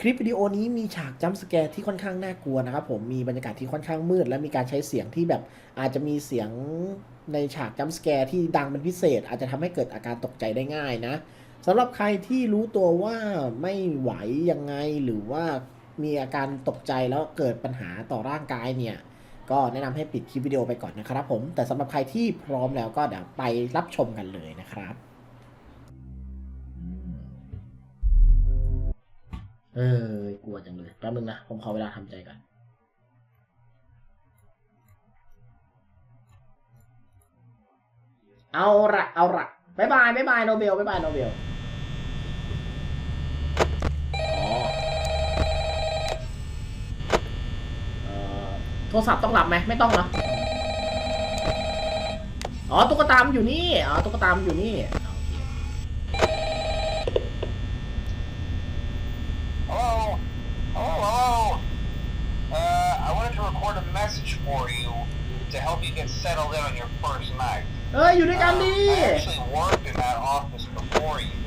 คลิปวิดีโอนี้มีฉากจัมป์สแกร์ที่ค่อนข้างน่ากลัวนะครับผมมีบรรยากาศที่ค่อนข้างมืด และมีการใช้เสียงที่แบบอาจจะมีเสียงในฉากจัมป์สแกร์ที่ดังเป็นพิเศษ อาจจะทำให้เกิดอาการตกใจได้ง่ายนะสำหรับใครที่รู้ตัวว่าไม่ไหวยังไงหรือว่ามีอาการตกใจแล้วเกิดปัญหาต่อร่างกายเนี่ย ก็แนะนำให้ปิดคลิปวิดีโอไปก่อนนะครับผม แต่สำหรับใครที่พร้อมแล้วก็เดี๋ยวไปรับชมกันเลยนะครับ เออกลัวจังเลยแป๊บนึงนะ ผมขอเวลาทำใจก่อนเอาละเอาละบายบายบายบายโนเบลบายบายโนเบลอ๋อโทรศัพท์ต้องหลับไหมไม่ต้องเนอะอ๋อตุ๊กตามอยู่นี่ อ๋อตุ๊กตามอยู่นี่ you to help you get settled in on your first night. เอ้ยอยู่ด้วยกัน Um, ดิ I actually worked in that office before you.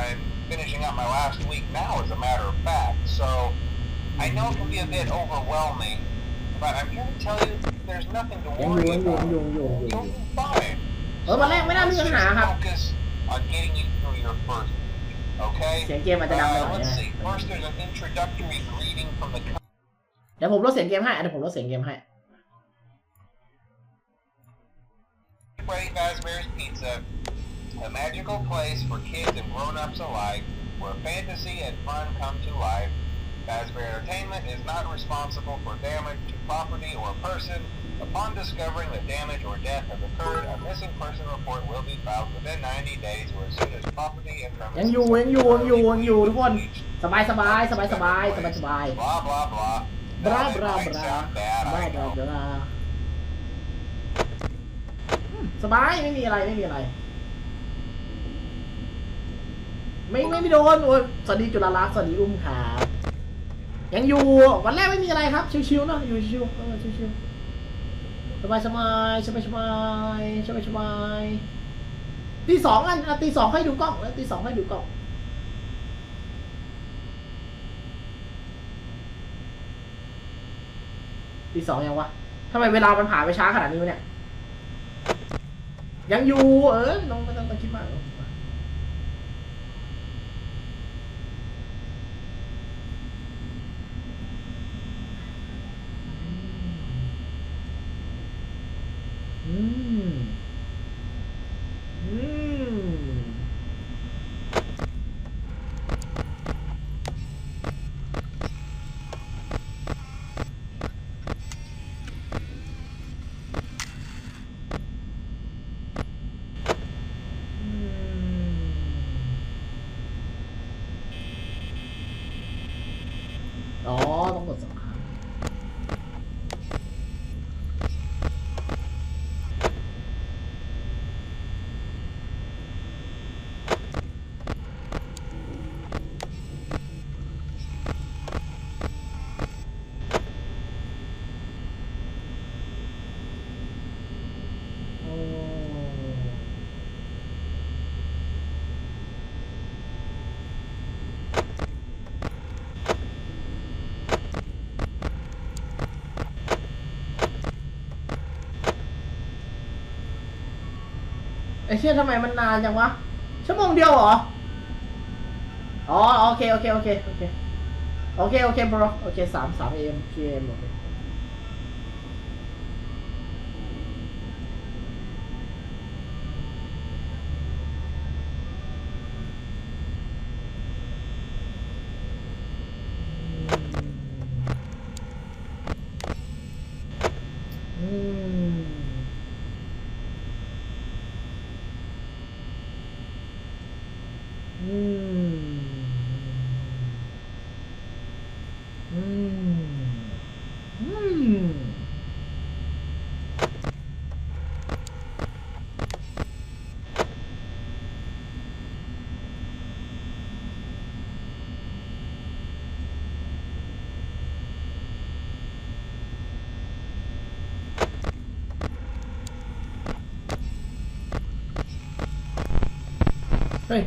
I'm finishing up my last week now, as a matter of fact, so I know it can be a bit overwhelming, but I'm here to tell you there's nothing to ยังอยู่ worry ยังอยู่ about. ยังอยู่ยังอยู่ยังอยู่ You'll be fine. เออวันแรกไม่น่ามีปัญหาครับ Focus on getting you through your first week, okay? เสียงเกมอาจจะดังไปห Uh, น่อย let's นะ see. First, there's an introductory greeting from the เดี๋ยวผมลดเสียงเกมให้เดี๋ยวผมลดเสียงเกมให้ Freddy Fazbear's Pizza, a magical place for kids and grown-ups alike, where fantasy and fun come to life. Fazbear Entertainment is not responsible for damage to property or person. Upon discovering that damage or death has occurred, a missing person report will be filed within 90 days or as soon as property and ยัง premises อยู่ยังอยู่ยังอยู่ยังอยู่ทุกคน สบายสบายสบายสบายสบายสบาย blah blah blah. บรา Now, บ it รา might บรา sound bad, บรา I บรา know. บราอืม สบายไม่มีอะไรไม่มีอะไร ไม่ไม่ไม่โดนโอ้ยสวัสดีจุฬาลักษณ์สวัสดีอุ้มครับยังอยู่วันแรกไม่มีอะไรครับ ชิวๆเนอะอยู่ชิวๆเออชิวๆสบายสบายสบายสบายสบายสบายตีสองอันตีสองให้ดูกล้องแล้วตีสองให้ดูกล้องตีสองยังวะทำไมเวลามันผ่านไปช้าขนาดนี้วะเนี่ย ยังอยู่ เออ น้องไม่ต้องตคิดมากอืมอืม อืมอ๋อ ต้องกดสองครั้งโอ้ ไอ้เชี่ยทำไมมันนานจังวะ ชั่วโมงเดียวเหรอ อ๋อ โอเค โอเค โอเค โอเค โอเค โอเค bro โอเคสามสามเอ็มพีเอ็มโอเค เฮ้ย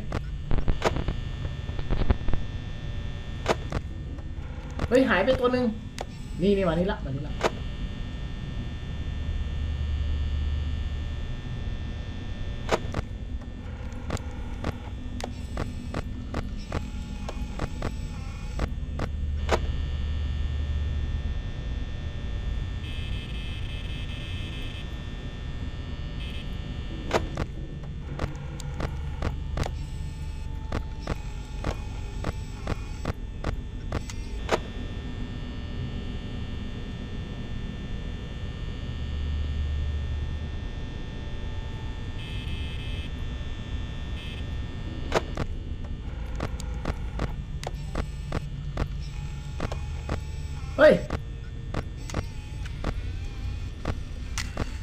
เฮ้ย หายไปตัวหนึ่งนี่นี่มานี่ละมานี่ละ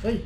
เฮ้ย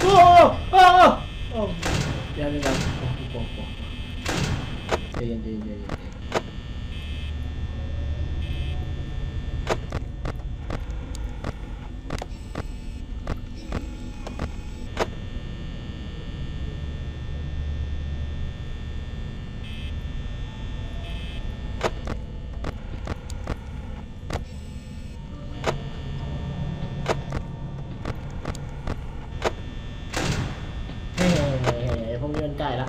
โอ้โอ้โอ้ เดี๋ยวเดี๋ยวเดี๋ยวโอ้โหโอ้โหใจเย็นใจเย็นใจเย็นใจเย็นเฮ้ ยพว